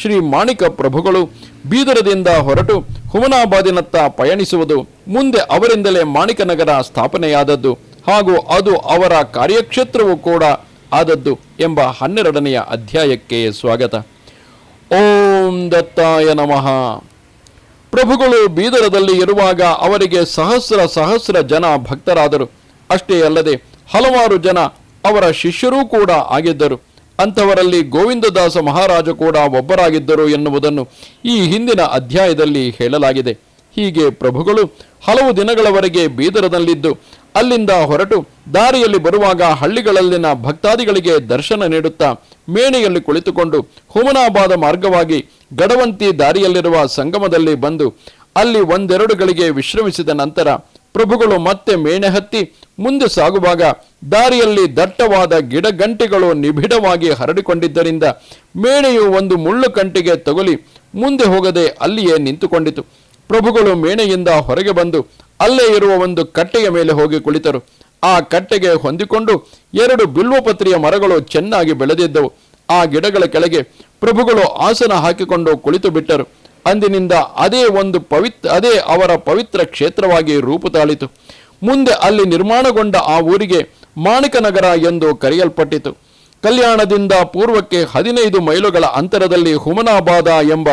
ಶ್ರೀ ಮಾಣಿಕ ಪ್ರಭುಗಳು ಬೀದರದಿಂದ ಹೊರಟು ಹುಮನಾಬಾದಿನತ್ತ ಪಯಣಿಸುವುದು ಮುಂದೆ ಅವರಿಂದಲೇ ಮಾಣಿಕನಗರ ಸ್ಥಾಪನೆಯಾದದ್ದು ಹಾಗೂ ಅದು ಅವರ ಕಾರ್ಯಕ್ಷೇತ್ರವೂ ಕೂಡ ಆದದ್ದು ಎಂಬ ಹನ್ನೆರಡನೆಯ ಅಧ್ಯಾಯಕ್ಕೆ ಸ್ವಾಗತ. ಓಂ ದತ್ತಾಯ ನಮಃ. ಪ್ರಭುಗಳು ಬೀದರದಲ್ಲಿ ಇರುವಾಗ ಅವರಿಗೆ ಸಹಸ್ರ ಸಹಸ್ರ ಜನ ಭಕ್ತರಾದರು. ಅಷ್ಟೇ ಅಲ್ಲದೆ ಹಲವಾರು ಜನ ಅವರ ಶಿಷ್ಯರೂ ಕೂಡ ಆಗಿದ್ದರು. ಅಂಥವರಲ್ಲಿ ಗೋವಿಂದದಾಸ ಮಹಾರಾಜ ಕೂಡ ಒಬ್ಬರಾಗಿದ್ದರು ಎನ್ನುವುದನ್ನು ಈ ಹಿಂದಿನ ಅಧ್ಯಾಯದಲ್ಲಿ ಹೇಳಲಾಗಿದೆ. ಹೀಗೆ ಪ್ರಭುಗಳು ಹಲವು ದಿನಗಳವರೆಗೆ ಬೀದರದಲ್ಲಿದ್ದು, ಅಲ್ಲಿಂದ ಹೊರಟು ದಾರಿಯಲ್ಲಿ ಬರುವಾಗ ಹಳ್ಳಿಗಳಲ್ಲಿನ ಭಕ್ತಾದಿಗಳಿಗೆ ದರ್ಶನ ನೀಡುತ್ತಾ ಮೇಣೆಯಲ್ಲಿ ಕುಳಿತುಕೊಂಡು ಹುಮನಾಬಾದ ಮಾರ್ಗವಾಗಿ ಗಡವಂತಿ ದಾರಿಯಲ್ಲಿರುವ ಸಂಗಮದಲ್ಲಿ ಬಂದು ಅಲ್ಲಿ ಒಂದೆರಡುಗಳಿಗೆ ವಿಶ್ರಮಿಸಿದ ನಂತರ ಪ್ರಭುಗಳು ಮತ್ತೆ ಮೇಣೆ ಹತ್ತಿ ಮುಂದೆ ಸಾಗುವಾಗ ದಾರಿಯಲ್ಲಿ ದಟ್ಟವಾದ ಗಿಡಗಂಟೆಗಳು ನಿಬಿಡವಾಗಿ ಹರಡಿಕೊಂಡಿದ್ದರಿಂದ ಮೇಣೆಯು ಒಂದು ಮುಳ್ಳು ಕಂಟಿಗೆ ತಗುಲಿ ಮುಂದೆ ಹೋಗದೆ ಅಲ್ಲಿಯೇ ನಿಂತುಕೊಂಡಿತು. ಪ್ರಭುಗಳು ಮೇಣೆಯಿಂದ ಹೊರಗೆ ಬಂದು ಅಲ್ಲೇ ಇರುವ ಒಂದು ಕಟ್ಟೆಯ ಮೇಲೆ ಹೋಗಿ ಕುಳಿತರು. ಆ ಕಟ್ಟೆಗೆ ಹೊಂದಿಕೊಂಡು ಎರಡು ಬಿಲ್ವಪತ್ರಿಯ ಮರಗಳು ಚೆನ್ನಾಗಿ ಬೆಳೆದಿದ್ದವು. ಆ ಗಿಡಗಳ ಕೆಳಗೆ ಪ್ರಭುಗಳು ಆಸನ ಹಾಕಿಕೊಂಡು ಕುಳಿತು ಬಿಟ್ಟರು. ಅಂದಿನಿಂದ ಅದೇ ಒಂದು ಪವಿತ್ರ, ಅದೇ ಅವರ ಪವಿತ್ರ ಕ್ಷೇತ್ರವಾಗಿ ರೂಪು ತಾಳಿತು ಮುಂದೆ ಅಲ್ಲಿ ನಿರ್ಮಾಣಗೊಂಡ ಆ ಊರಿಗೆ ಮಾಣಿಕನಗರ ಎಂದು ಕರೆಯಲ್ಪಟ್ಟಿತು. ಕಲ್ಯಾಣದಿಂದ ಪೂರ್ವಕ್ಕೆ ಹದಿನೈದು ಮೈಲುಗಳ ಅಂತರದಲ್ಲಿ ಹುಮನಾಬಾದ ಎಂಬ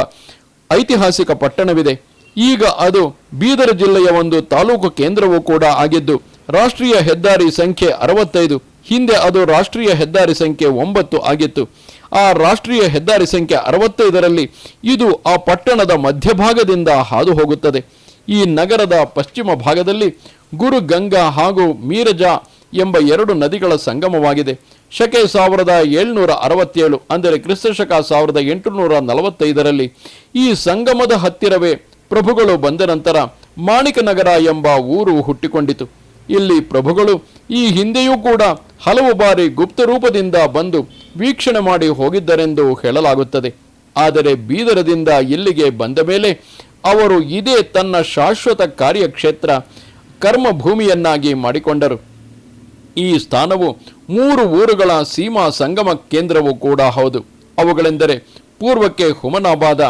ಐತಿಹಾಸಿಕ ಪಟ್ಟಣವಿದೆ. ಈಗ ಅದು ಬೀದರ್ ಜಿಲ್ಲೆಯ ಒಂದು ತಾಲೂಕು ಕೇಂದ್ರವೂ ಕೂಡ ಆಗಿದ್ದು, ರಾಷ್ಟ್ರೀಯ ಹೆದ್ದಾರಿ ಸಂಖ್ಯೆ ಅರವತ್ತೈದು. ಹಿಂದೆ ಅದು ರಾಷ್ಟ್ರೀಯ ಹೆದ್ದಾರಿ ಸಂಖ್ಯೆ ಒಂಬತ್ತು ಆಗಿತ್ತು. ಆ ರಾಷ್ಟ್ರೀಯ ಹೆದ್ದಾರಿ ಸಂಖ್ಯೆ ಅರವತ್ತೈದರಲ್ಲಿ ಇದು ಆ ಪಟ್ಟಣದ ಮಧ್ಯಭಾಗದಿಂದ ಹಾದು ಹೋಗುತ್ತದೆ ಈ ನಗರದ ಪಶ್ಚಿಮ ಭಾಗದಲ್ಲಿ ಗುರು ಗಂಗಾ ಹಾಗೂ ಮೀರಜಾ ಎಂಬ ಎರಡು ನದಿಗಳ ಸಂಗಮವಾಗಿದೆ. ಶಕೆ ಸಾವಿರದ ಏಳ್ನೂರ ಅರವತ್ತೇಳು ಅಂದರೆ ಕ್ರಿಸ್ತಶಕ ಸಾವಿರದ ಎಂಟುನೂರ ನಲವತ್ತೈದರಲ್ಲಿ ಈ ಸಂಗಮದ ಹತ್ತಿರವೇ ಪ್ರಭುಗಳು ಬಂದ ನಂತರ ಮಾಣಿಕನಗರ ಎಂಬ ಊರು ಹುಟ್ಟಿಕೊಂಡಿತು. ಇಲ್ಲಿ ಪ್ರಭುಗಳು ಈ ಹಿಂದೆಯೂ ಕೂಡ ಹಲವು ಬಾರಿ ಗುಪ್ತ ರೂಪದಿಂದ ಬಂದು ವೀಕ್ಷಣೆ ಮಾಡಿ ಹೋಗಿದ್ದರೆಂದು ಹೇಳಲಾಗುತ್ತದೆ. ಆದರೆ ಬೀದರದಿಂದ ಇಲ್ಲಿಗೆ ಬಂದ ಮೇಲೆ ಅವರು ಇದೇ ತನ್ನ ಶಾಶ್ವತ ಕಾರ್ಯಕ್ಷೇತ್ರ ಕರ್ಮಭೂಮಿಯನ್ನಾಗಿ ಮಾಡಿಕೊಂಡರು. ಈ ಸ್ಥಾನವು ಮೂರು ಊರುಗಳ ಸೀಮಾ ಸಂಗಮ ಕೇಂದ್ರವೂ ಕೂಡ ಹೌದು. ಅವುಗಳೆಂದರೆ ಪೂರ್ವಕ್ಕೆ ಹುಮನಾಬಾದ,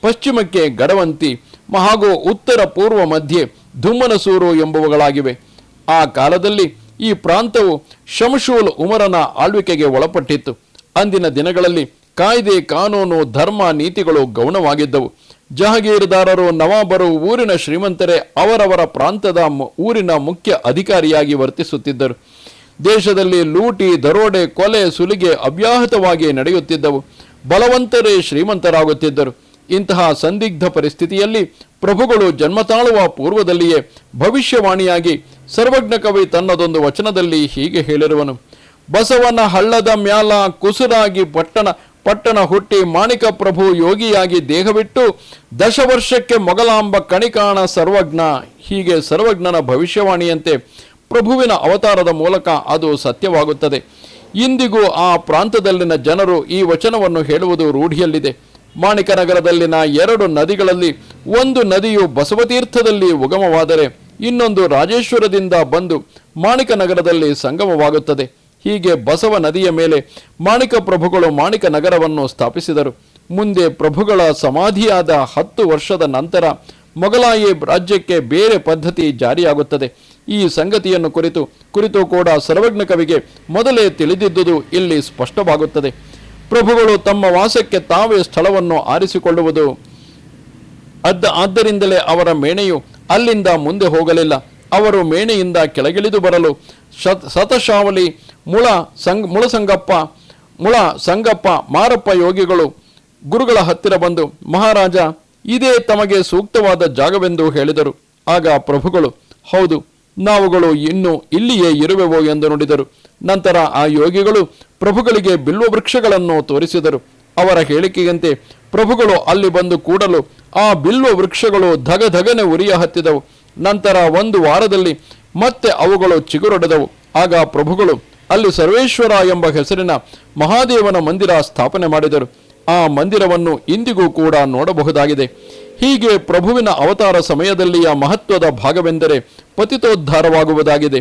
ಪಶ್ಚಿಮಕ್ಕೆ ಗಡವಂತಿ ಹಾಗೂ ಉತ್ತರ ಪೂರ್ವ ಮಧ್ಯೆ ಧುಮ್ಮನಸೂರು ಎಂಬುವುಗಳಾಗಿವೆ. ಆ ಕಾಲದಲ್ಲಿ ಈ ಪ್ರಾಂತವು ಶಮಶೂಲ್ ಉಮರನ ಆಳ್ವಿಕೆಗೆ ಒಳಪಟ್ಟಿತ್ತು. ಅಂದಿನ ದಿನಗಳಲ್ಲಿ ಕಾಯ್ದೆ, ಕಾನೂನು, ಧರ್ಮ ನೀತಿಗಳು ಗೌಣವಾಗಿದ್ದವು. ಜಹಗೀರ್ದಾರರು ನವಾಬರು ಊರಿನ ಶ್ರೀಮಂತರೇ ಅವರವರ ಪ್ರಾಂತದ ಊರಿನ ಮುಖ್ಯ ಅಧಿಕಾರಿಯಾಗಿ ವರ್ತಿಸುತ್ತಿದ್ದರು. ದೇಶದಲ್ಲಿ ಲೂಟಿ, ದರೋಡೆ, ಕೊಲೆ, ಸುಲಿಗೆ ಅವ್ಯಾಹತವಾಗಿ ನಡೆಯುತ್ತಿದ್ದವು. ಬಲವಂತರೇ ಶ್ರೀಮಂತರಾಗುತ್ತಿದ್ದರು. ಇಂತಹ ಸಂದಿಗ್ಧ ಪರಿಸ್ಥಿತಿಯಲ್ಲಿ ಪ್ರಭುಗಳು ಜನ್ಮ ತಾಳುವ ಪೂರ್ವದಲ್ಲಿಯೇ ಭವಿಷ್ಯವಾಣಿಯಾಗಿ ಸರ್ವಜ್ಞ ಕವಿ ತನ್ನದೊಂದು ವಚನದಲ್ಲಿ ಹೀಗೆ ಹೇಳಿರುವನು. ಬಸವನ ಹಳ್ಳದ ಮ್ಯಾಲ ಕುಸುರಾಗಿ ಪಟ್ಟಣ ಪಟ್ಟಣ ಹುಟ್ಟಿ ಮಾಣಿಕ ಪ್ರಭು ಯೋಗಿಯಾಗಿ ದೇಹವಿಟ್ಟು ದಶವರ್ಷಕ್ಕೆ ಮೊಗಲಾಂಬ ಕಣಿಕಾಣ ಸರ್ವಜ್ಞ. ಹೀಗೆ ಸರ್ವಜ್ಞನ ಭವಿಷ್ಯವಾಣಿಯಂತೆ ಪ್ರಭುವಿನ ಅವತಾರದ ಮೂಲಕ ಅದು ಸತ್ಯವಾಗುತ್ತದೆ. ಇಂದಿಗೂ ಆ ಪ್ರಾಂತದಲ್ಲಿನ ಜನರು ಈ ವಚನವನ್ನು ಹೇಳುವುದು ರೂಢಿಯಲ್ಲಿದೆ. ಮಾಣಿಕನಗರದಲ್ಲಿನ ಎರಡು ನದಿಗಳಲ್ಲಿ ಒಂದು ನದಿಯು ಬಸವತೀರ್ಥದಲ್ಲಿ ಉಗಮವಾದರೆ ಇನ್ನೊಂದು ರಾಜೇಶ್ವರದಿಂದ ಬಂದು ಮಾಣಿಕನಗರದಲ್ಲಿ ಸಂಗಮವಾಗುತ್ತದೆ. ಹೀಗೆ ಬಸವ ನದಿಯ ಮೇಲೆ ಮಾಣಿಕ ಪ್ರಭುಗಳು ಮಾಣಿಕ ನಗರವನ್ನು ಸ್ಥಾಪಿಸಿದರು. ಮುಂದೆ ಪ್ರಭುಗಳ ಸಮಾಧಿಯಾದ ಹತ್ತು ವರ್ಷದ ನಂತರ ಮೊಗಲಾಯಿ ರಾಜ್ಯಕ್ಕೆ ಬೇರೆ ಪದ್ಧತಿ ಜಾರಿಯಾಗುತ್ತದೆ. ಈ ಸಂಗತಿಯನ್ನು ಕುರಿತು ಕುರಿತು ಕೂಡ ಸರ್ವಜ್ಞ ಕವಿಗೆ ಮೊದಲೇ ತಿಳಿದಿದ್ದುದು ಇಲ್ಲಿ ಸ್ಪಷ್ಟವಾಗುತ್ತದೆ. ಪ್ರಭುಗಳು ತಮ್ಮ ವಾಸಕ್ಕೆ ತಾವೇ ಸ್ಥಳವನ್ನು ಆರಿಸಿಕೊಳ್ಳುವುದು. ಅದ್ದ ಆದ್ದರಿಂದಲೇ ಅವರ ಮೇಣೆಯು ಅಲ್ಲಿಂದ ಮುಂದೆ ಹೋಗಲಿಲ್ಲ. ಅವರು ಮೇಣೆಯಿಂದ ಕೆಳಗಿಳಿದು ಬರಲು. ಶತ, ಶತಶಾವಲಿ, ಮುಳ ಸಂಗ್ ಮುಳಸಂಗಪ್ಪ ಮುಳ ಸಂಗಪ್ಪ, ಮಾರಪ್ಪ ಯೋಗಿಗಳು ಗುರುಗಳ ಹತ್ತಿರ ಬಂದು, ಮಹಾರಾಜ, ಇದೇ ತಮಗೆ ಸೂಕ್ತವಾದ ಜಾಗವೆಂದು ಹೇಳಿದರು. ಆಗ ಪ್ರಭುಗಳು, ಹೌದು, ನಾವುಗಳು ಇನ್ನು ಇಲ್ಲಿಯೇ ಇರುವೆವು ಎಂದು ನುಡಿದರು. ನಂತರ ಆ ಯೋಗಿಗಳು ಪ್ರಭುಗಳಿಗೆ ಬಿಲ್ವ ವೃಕ್ಷಗಳನ್ನು ತೋರಿಸಿದರು. ಅವರ ಹೇಳಿಕೆಯಂತೆ ಪ್ರಭುಗಳು ಅಲ್ಲಿ ಬಂದು ಕೂಡಲು ಆ ಬಿಲ್ವ ವೃಕ್ಷಗಳು ಧಗಧಗನೆ ಉರಿಯ ಹತ್ತಿದವು. ನಂತರ ಒಂದು ವಾರದಲ್ಲಿ ಮತ್ತೆ ಅವುಗಳು ಚಿಗುರೊಡೆದವು. ಆಗ ಪ್ರಭುಗಳು ಅಲ್ಲಿ ಸರ್ವೇಶ್ವರ ಎಂಬ ಹೆಸರಿನ ಮಹಾದೇವನ ಮಂದಿರ ಸ್ಥಾಪನೆ ಮಾಡಿದರು. ಆ ಮಂದಿರವನ್ನು ಇಂದಿಗೂ ಕೂಡ ನೋಡಬಹುದಾಗಿದೆ. ಹೀಗೆ ಪ್ರಭುವಿನ ಅವತಾರ ಸಮಯದಲ್ಲಿಯ ಮಹತ್ವದ ಭಾಗವೆಂದರೆ ಪತಿತೋದ್ಧಾರವಾಗುವುದಾಗಿದೆ.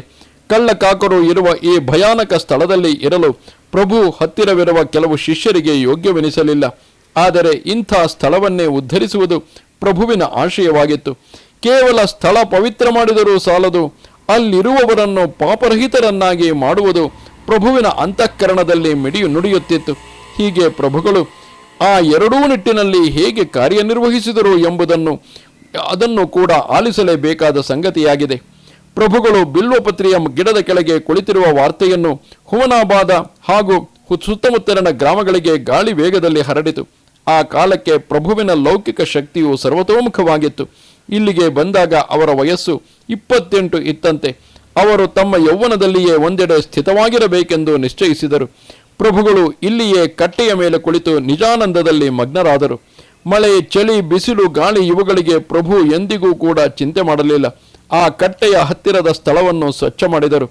ಕಳ್ಳಕಾಕರು ಇರುವ ಈ ಭಯಾನಕ ಸ್ಥಳದಲ್ಲಿ ಇರಲು ಪ್ರಭು ಹತ್ತಿರವಿರುವ ಕೆಲವು ಶಿಷ್ಯರಿಗೆ ಯೋಗ್ಯವೆನಿಸಲಿಲ್ಲ. ಆದರೆ ಇಂಥ ಸ್ಥಳವನ್ನೇ ಉದ್ಧರಿಸುವುದು ಪ್ರಭುವಿನ ಆಶಯವಾಗಿತ್ತು. ಕೇವಲ ಸ್ಥಳ ಪವಿತ್ರ ಮಾಡಿದರೂ ಸಾಲದು, ಅಲ್ಲಿರುವವರನ್ನು ಪಾಪರಹಿತರನ್ನಾಗಿ ಮಾಡುವುದು ಪ್ರಭುವಿನ ಅಂತಃಕರಣದಲ್ಲಿ ಮಿಡಿಯು ನುಡಿಯುತ್ತಿತ್ತು. ಹೀಗೆ ಪ್ರಭುಗಳು ಆ ಎರಡೂ ನಿಟ್ಟಿನಲ್ಲಿ ಹೇಗೆ ಕಾರ್ಯನಿರ್ವಹಿಸಿದರು ಎಂಬುದನ್ನು, ಅದನ್ನು ಕೂಡ ಆಲಿಸಲೇಬೇಕಾದ ಸಂಗತಿಯಾಗಿದೆ. ಪ್ರಭುಗಳು ಬಿಲ್ವಪತ್ರಿಯ ಗಿಡದ ಕೆಳಗೆ ಕುಳಿತಿರುವ ವಾರ್ತೆಯನ್ನು ಹುವನಾಬಾದ ಹಾಗೂ ಸುತ್ತಮುತ್ತಲಿನ ಗ್ರಾಮಗಳಿಗೆ ಗಾಳಿ ವೇಗದಲ್ಲಿ ಹರಡಿತು. ಆ ಕಾಲಕ್ಕೆ ಪ್ರಭುವಿನ ಲೌಕಿಕ ಶಕ್ತಿಯು ಸರ್ವತೋಮುಖವಾಗಿತ್ತು. ಇಲ್ಲಿಗೆ ಬಂದಾಗ ಅವರ ವಯಸ್ಸು ಇಪ್ಪತ್ತೆಂಟು ಇತ್ತಂತೆ. ಅವರು ತಮ್ಮ ಯೌವನದಲ್ಲಿಯೇ ಒಂದೆಡೆ ಸ್ಥಿತವಾಗಿರಬೇಕೆಂದು ನಿಶ್ಚಯಿಸಿದರು. ಪ್ರಭುಗಳು ಇಲ್ಲಿಯೇ ಕಟ್ಟೆಯ ಮೇಲೆ ಕುಳಿತು ನಿಜಾನಂದದಲ್ಲಿ ಮಗ್ನರಾದರು. ಮಳೆ, ಚಳಿ, ಬಿಸಿಲು, ಗಾಳಿ ಇವುಗಳಿಗೆ ಪ್ರಭು ಎಂದಿಗೂ ಕೂಡ ಚಿಂತೆ ಮಾಡಲಿಲ್ಲ. ಆ ಕಟ್ಟೆಯ ಹತ್ತಿರದ ಸ್ಥಳವನ್ನು ಸ್ವಚ್ಛ ಮಾಡಿದರು.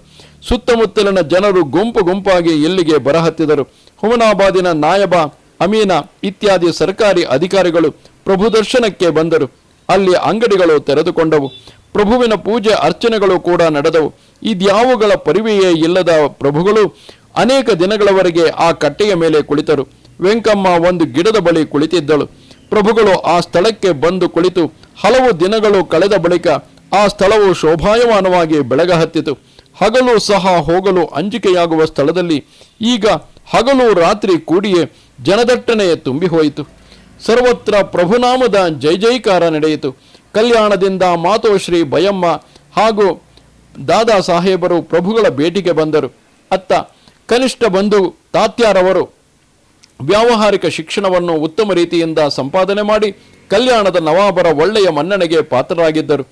ಸುತ್ತಮುತ್ತಲಿನ ಜನರು ಗುಂಪು ಗುಂಪಾಗಿ ಇಲ್ಲಿಗೆ ಬರಹತ್ತಿದರು. ಹುಮನಾಬಾದಿನ ನಾಯಬ ಅಮೀನ ಇತ್ಯಾದಿ ಸರ್ಕಾರಿ ಅಧಿಕಾರಿಗಳು ಪ್ರಭು ದರ್ಶನಕ್ಕೆ ಬಂದರು. ಅಲ್ಲಿ ಅಂಗಡಿಗಳು ತೆರೆದುಕೊಂಡವು. ಪ್ರಭುವಿನ ಪೂಜೆ ಅರ್ಚನೆಗಳು ಕೂಡ ನಡೆದವು. ಇದ್ಯಾವುಗಳ ಪರಿವೆಯೇ ಇಲ್ಲದ ಪ್ರಭುಗಳು ಅನೇಕ ದಿನಗಳವರೆಗೆ ಆ ಕಟ್ಟೆಯ ಮೇಲೆ ಕುಳಿತರು. ವೆಂಕಮ್ಮ ಒಂದು ಗಿಡದ ಬಳಿ ಕುಳಿತಿದ್ದಳು. ಪ್ರಭುಗಳು ಆ ಸ್ಥಳಕ್ಕೆ ಬಂದು ಕುಳಿತು ಹಲವು ದಿನಗಳು ಕಳೆದ ಬಳಿಕ ಆ ಸ್ಥಳವು ಶೋಭಾಯಮಾನವಾಗಿ ಬೆಳಗ ಹತ್ತಿತು. ಹಗಲು ಸಹ ಹೋಗಲು ಅಂಜಿಕೆಯಾಗುವ ಸ್ಥಳದಲ್ಲಿ ಈಗ ಹಗಲು ರಾತ್ರಿ ಕೂಡಿಯೇ ಜನದಟ್ಟಣೆ ತುಂಬಿ ಹೋಯಿತು. ಸರ್ವತ್ರ ಪ್ರಭುನಾಮದ ಜೈ ಜೈಕಾರ ನಡೆಯಿತು. ಕಲ್ಯಾಣದಿಂದ ಮಾತೋಶ್ರೀ ಬಯಮ್ಮ ಹಾಗೂ ದಾದಾ ಸಾಹೇಬರು ಪ್ರಭುಗಳ ಭೇಟಿಗೆ ಬಂದರು. ಅತ್ತ ಕನಿಷ್ಠ ಬಂಧು ತಾತ್ಯಾರವರು ವ್ಯಾವಹಾರಿಕ ಶಿಕ್ಷಣವನ್ನು ಉತ್ತಮ ರೀತಿಯಿಂದ ಸಂಪಾದನೆ ಮಾಡಿ ಕಲ್ಯಾಣದ ನವಾಬರ ಒಳ್ಳೆಯ ಮನ್ನಣೆಗೆ ಪಾತ್ರರಾಗಿದ್ದರು.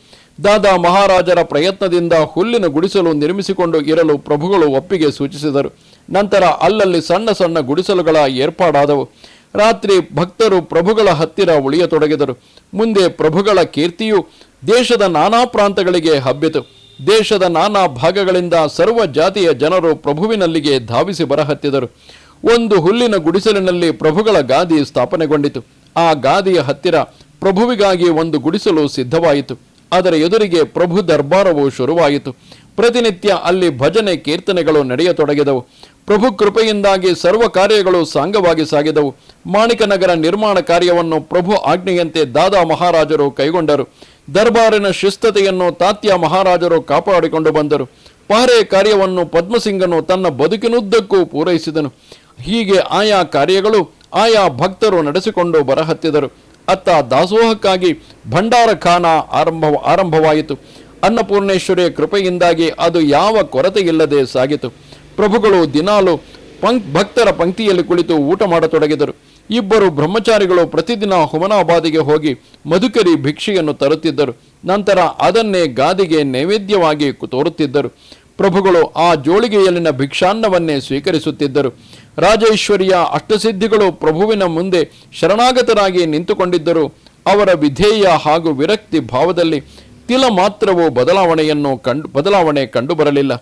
ದಾದಾ ಮಹಾರಾಜರ ಪ್ರಯತ್ನದಿಂದ ಹುಲ್ಲಿನ ಗುಡಿಸಲು ನಿರ್ಮಿಸಿಕೊಂಡು ಇರಲು ಪ್ರಭುಗಳು ಒಪ್ಪಿಗೆ ಸೂಚಿಸಿದರು. ನಂತರ ಅಲ್ಲಲ್ಲಿ ಸಣ್ಣ ಸಣ್ಣ ಗುಡಿಸಲುಗಳ ಏರ್ಪಾಡಾದವು. ರಾತ್ರಿ ಭಕ್ತರು ಪ್ರಭುಗಳ ಹತ್ತಿರ ಉಳಿಯತೊಡಗಿದರು. ಮುಂದೆ ಪ್ರಭುಗಳ ಕೀರ್ತಿಯು ದೇಶದ ನಾನಾ ಪ್ರಾಂತಗಳಿಗೆ ಹಬ್ಬಿತು. ದೇಶದ ನಾನಾ ಭಾಗಗಳಿಂದ ಸರ್ವ ಜಾತಿಯ ಜನರು ಪ್ರಭುವಿನಲ್ಲಿಗೆ ಧಾವಿಸಿ ಬರಹತ್ತಿದರು. ಒಂದು ಹುಲ್ಲಿನ ಗುಡಿಸಲಿನಲ್ಲಿ ಪ್ರಭುಗಳ ಗಾದಿ ಸ್ಥಾಪನೆಗೊಂಡಿತು. ಆ ಗಾದಿಯ ಹತ್ತಿರ ಪ್ರಭುವಿಗಾಗಿ ಒಂದು ಗುಡಿಸಲು ಸಿದ್ಧವಾಯಿತು. ಅದರ ಎದುರಿಗೆ ಪ್ರಭು ದರ್ಬಾರವು ಶುರುವಾಯಿತು. ಪ್ರತಿನಿತ್ಯ ಅಲ್ಲಿ ಭಜನೆ ಕೀರ್ತನೆಗಳು ನಡೆಯತೊಡಗಿದವು. ಪ್ರಭು ಕೃಪೆಯಿಂದಾಗಿ ಸರ್ವ ಕಾರ್ಯಗಳು ಸಾಂಗವಾಗಿ ಸಾಗಿದವು. ಮಾಣಿಕನಗರ ನಿರ್ಮಾಣ ಕಾರ್ಯವನ್ನು ಪ್ರಭು ಆಜ್ಞೆಯಂತೆ ದಾದಾ ಮಹಾರಾಜರು ಕೈಗೊಂಡರು. ದರ್ಬಾರಿನ ಶಿಸ್ತತೆಯನ್ನು ತಾತ್ಯ ಮಹಾರಾಜರು ಕಾಪಾಡಿಕೊಂಡು ಬಂದರು. ಪಹರೆ ಕಾರ್ಯವನ್ನು ಪದ್ಮಸಿಂಗನು ತನ್ನ ಬದುಕಿನುದ್ದಕ್ಕೂ ಪೂರೈಸಿದನು. ಹೀಗೆ ಆಯಾ ಕಾರ್ಯಗಳು ಆಯಾ ಭಕ್ತರು ನಡೆಸಿಕೊಂಡು ಬರಹತ್ತಿದರು. ಅತ್ತ ದಾಸೋಹಕ್ಕಾಗಿ ಭಂಡಾರ ಖಾನ ಆರಂಭ ಆರಂಭವಾಯಿತು. ಅನ್ನಪೂರ್ಣೇಶ್ವರಿಯ ಕೃಪೆಯಿಂದಾಗಿ ಅದು ಯಾವ ಕೊರತೆಯಿಲ್ಲದೆ ಸಾಗಿತು. ಪ್ರಭುಗಳು ದಿನಾಲು ಪಂಕ್ ಭಕ್ತರ ಪಂಕ್ತಿಯಲ್ಲಿ ಕುಳಿತು ಊಟ ಮಾಡತೊಡಗಿದರು. ಇಬ್ಬರು ಬ್ರಹ್ಮಚಾರಿಗಳು ಪ್ರತಿದಿನ ಹುಮನಾಬಾದಿಗೆ ಹೋಗಿ ಮಧುಕರಿ ಭಿಕ್ಷೆಯನ್ನು ತರುತ್ತಿದ್ದರು. ನಂತರ ಅದನ್ನೇ ಗಾದಿಗೆ ನೈವೇದ್ಯವಾಗಿ ತೋರುತ್ತಿದ್ದರು. ಪ್ರಭುಗಳು ಆ ಜೋಳಿಗೆಯಲ್ಲಿನ ಭಿಕ್ಷಾನ್ನವನ್ನೇ ಸ್ವೀಕರಿಸುತ್ತಿದ್ದರು. ರಾಜೇಶ್ವರಿಯ ಅಷ್ಟಸಿದ್ಧಿಗಳು ಪ್ರಭುವಿನ ಮುಂದೆ ಶರಣಾಗತರಾಗಿ ನಿಂತುಕೊಂಡಿದ್ದರು. ಅವರ ವಿಧೇಯ ಹಾಗೂ ವಿರಕ್ತಿ ಭಾವದಲ್ಲಿ ತಿಲ ಮಾತ್ರವೂ ಬದಲಾವಣೆಯನ್ನು ಕಂಡು, ಬದಲಾವಣೆ ಕಂಡುಬರಲಿಲ್ಲ.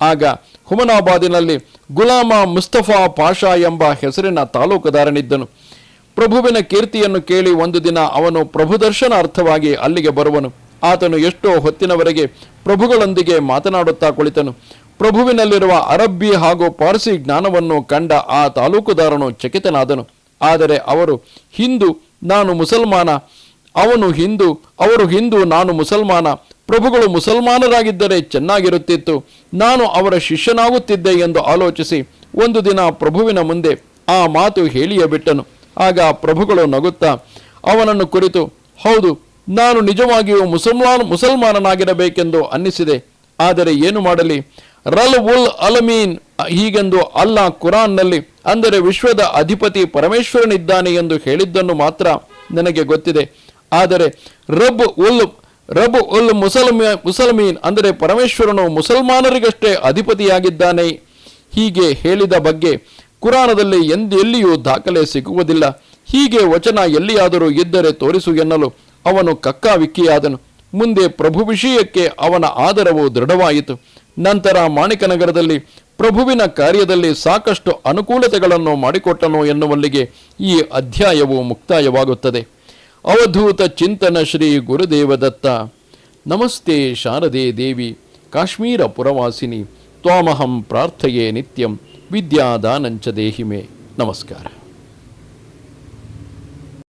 ಆಗ ಹುಮನಾಬಾದಿನಲ್ಲಿ ಗುಲಾಮ ಮುಸ್ತಫಾ ಪಾಷಾ ಎಂಬ ಹೆಸರಿನ ತಾಲೂಕುದಾರನಿದ್ದನು. ಪ್ರಭುವಿನ ಕೀರ್ತಿಯನ್ನು ಕೇಳಿ ಒಂದು ದಿನ ಅವನು ಪ್ರಭು ದರ್ಶನಾರ್ಥವಾಗಿ ಅಲ್ಲಿಗೆ ಬರುವನು. ಆತನು ಎಷ್ಟೋ ಹೊತ್ತಿನವರೆಗೆ ಪ್ರಭುಗಳೊಂದಿಗೆ ಮಾತನಾಡುತ್ತಾ ಕುಳಿತನು. ಪ್ರಭುವಿನಲ್ಲಿರುವ ಅರಬ್ಬಿ ಹಾಗೂ ಪಾರ್ಸಿ ಜ್ಞಾನವನ್ನು ಕಂಡ ಆ ತಾಲೂಕುದಾರನು ಚಕಿತನಾದನು. ಆದರೆ ಅವರು, ಹಿಂದೂ, ನಾನು ಮುಸಲ್ಮಾನ. ಅವನು ಹಿಂದೂ, ಅವರು ಹಿಂದೂ, ನಾನು ಮುಸಲ್ಮಾನ. ಪ್ರಭುಗಳು ಮುಸಲ್ಮಾನರಾಗಿದ್ದರೆ ಚೆನ್ನಾಗಿರುತ್ತಿತ್ತು. ನಾನು ಅವರ ಶಿಷ್ಯನಾಗುತ್ತಿದ್ದೆ ಎಂದು ಆಲೋಚಿಸಿ ಒಂದು ದಿನ ಪ್ರಭುವಿನ ಮುಂದೆ ಆ ಮಾತು ಹೇಳಿಯೇ ಬಿಟ್ಟನು ಆಗ ಪ್ರಭುಗಳು ನಗುತ್ತಾ, ಅವನನ್ನು ಕುರಿತು, ಹೌದು, ನಾನು ನಿಜವಾಗಿಯೂ ಮುಸಲ್ಮಾನ್, ಮುಸಲ್ಮಾನನಾಗಿರಬೇಕೆಂದು ಅನ್ನಿಸಿದೆ. ಆದರೆ ಏನು ಮಾಡಲಿ? ರಲ್ ಉಲ್ ಅಲಮೀನ್, ಹೀಗೆಂದು ಅಲ್ಲಾ ಕುರಾನ್ನಲ್ಲಿ, ಅಂದರೆ ವಿಶ್ವದ ಅಧಿಪತಿ ಪರಮೇಶ್ವರನಿದ್ದಾನೆ ಎಂದು ಹೇಳಿದ್ದನ್ನು ಮಾತ್ರ ನನಗೆ ಗೊತ್ತಿದೆ. ಆದರೆ ರಬ್ ಉಲ್ ರಬ್ ಉಲ್ ಮುಸಲ್ಮ, ಮುಸಲ್ಮೀನ್, ಅಂದರೆ ಪರಮೇಶ್ವರನು ಮುಸಲ್ಮಾನರಿಗಷ್ಟೇ ಅಧಿಪತಿಯಾಗಿದ್ದಾನೆ. ಹೀಗೆ ಹೇಳಿದ ಬಗ್ಗೆ ಕುರಾನದಲ್ಲಿ ಎಂದೆಲ್ಲಿಯೂ ದಾಖಲೆ ಸಿಗುವುದಿಲ್ಲ. ಹೀಗೆ ವಚನ ಎಲ್ಲಿಯಾದರೂ ಇದ್ದರೆ ತೋರಿಸು ಎನ್ನಲು ಅವನು ಕಕ್ಕಾವಿಕ್ಕಿಯಾದನು. ಮುಂದೆ ಪ್ರಭು ವಿಷಯಕ್ಕೆ ಅವನ ಆದರವು ದೃಢವಾಯಿತು. ನಂತರ ಮಾಣಿಕನಗರದಲ್ಲಿ ಪ್ರಭುವಿನ ಕಾರ್ಯದಲ್ಲಿ ಸಾಕಷ್ಟು ಅನುಕೂಲತೆಗಳನ್ನು ಮಾಡಿಕೊಟ್ಟನು ಎನ್ನುವಲ್ಲಿಗೆ ಈ ಅಧ್ಯಾಯವು ಮುಕ್ತಾಯವಾಗುತ್ತದೆ. ಅವಧೂತ ಚಿಂತನ ಶ್ರೀ ಗುರುದೇವದತ್ತ. ನಮಸ್ತೆ ಶಾರದೆ ದೇವಿ, ಕಾಶ್ಮೀರ ಪುರವಾಸಿನಿ, ತ್ವಾಮಹಂ ಪ್ರಾರ್ಥೆಯೇ ನಿತ್ಯಂ, ವಿದ್ಯಾದಾನಂಚ ದೇಹಿಮೆ. ನಮಸ್ಕಾರ.